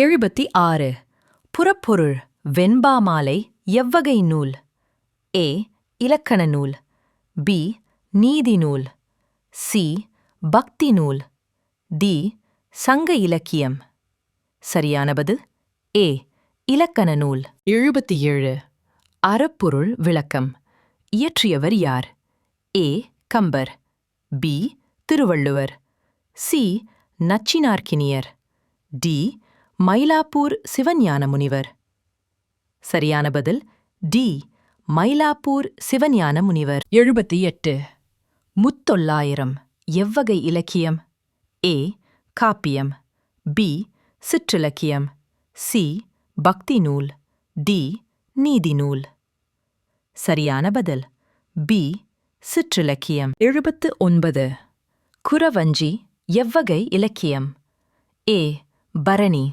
எழுபத்தி ஆறு. புறப்பொருள் வெண்பா மாலை எவ்வகை நூல். ஏ இலக்கண நூல். பி நீதி நூல். சி பக்தி நூல். டி சங்க இலக்கியம். சரியானபது ஏ இலக்கண நூல். எழுபத்தி ஏழு. அறப்பொருள் விளக்கம். இயற்றியவர் யார்? A Kambar. B Thiruvalluvar. C Nachchinarkkiniyar. D Mylapore Sivagnana Munivar. சரியான பதில் டி. மயிலாப்பூர் சிவஞான முனிவர். எழுபத்தி எட்டு. முத்தொள்ளாயிரம். எவ்வகை இலக்கியம்? ஏ. காப்பியம். பி. சிற்றிலக்கியம். சி. பக்தி நூல் டி. நீதி நூல் சரியான பதில் பி. சிற்றிலக்கியம். எழுபத்து ஒன்பது. குறவஞ்சி எவ்வகை இலக்கியம்? ஏ. பரணி.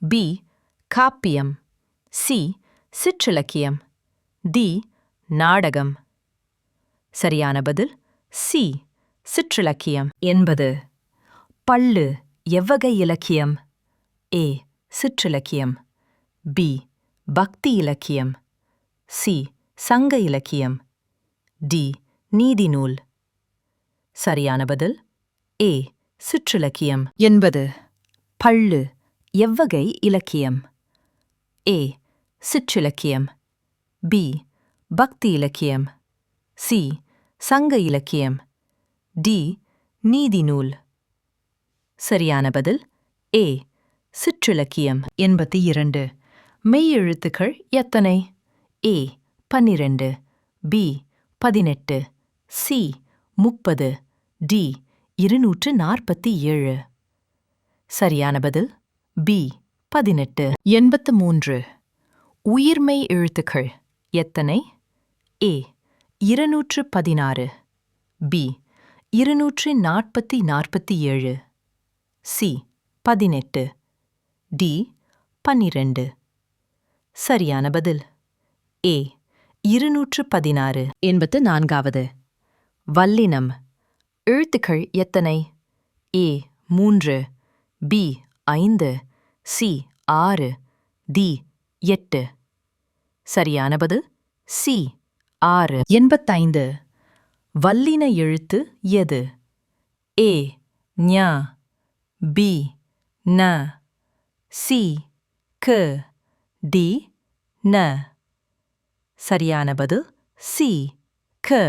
பி காப்பியம். சி சிற்றிலக்கியம். டி நாடகம். சரியான பதில் சி சிற்றிலக்கியம் என்பது. பள்ளு எவ்வகை இலக்கியம்? ஏ சிற்றிலக்கியம். பி பக்தி இலக்கியம். சி சங்க இலக்கியம். டி நீதி நூல். சரியான பதில் ஏ சிற்றிலக்கியம் என்பது. பள்ளு எவ்வகை இலக்கியம்? ஏ சிற்றிலக்கியம். பி பக்தி இலக்கியம். சி சங்க இலக்கியம். டி நீதி நூல். சரியான பதில் ஏ சிற்றிலக்கியம் எண்பத்தி இரண்டு. மெய்யெழுத்துக்கள் எத்தனை? ஏ பன்னிரண்டு. பி பதினெட்டு. சி முப்பது. டி இருநூற்று நாற்பத்தி ஏழு. சரியான பதில் பி பதினெட்டு. எண்பத்து மூன்று. உயிர்மை எழுத்துக்கள் எத்தனை? ஏ இருநூற்று பதினாறு. பி இருநூற்று நாற்பத்தி நாற்பத்தி ஏழு. சி பதினெட்டு. டி பன்னிரண்டு. சரியான பதில். ஏ இருநூற்று பதினாறு. எண்பத்து நான்காவது. வல்லினம். எழுத்துக்கள் எத்தனை? ஏ மூன்று. பி ஐந்து. சி ஆறு டி எட்டு. சரியான பதில்? சி ஆறு. எண்பத்தைந்து. வல்லின எழுத்து எது? ஏ ஞா பி ந. சி க டி ந. சரியான பதில்? சி க.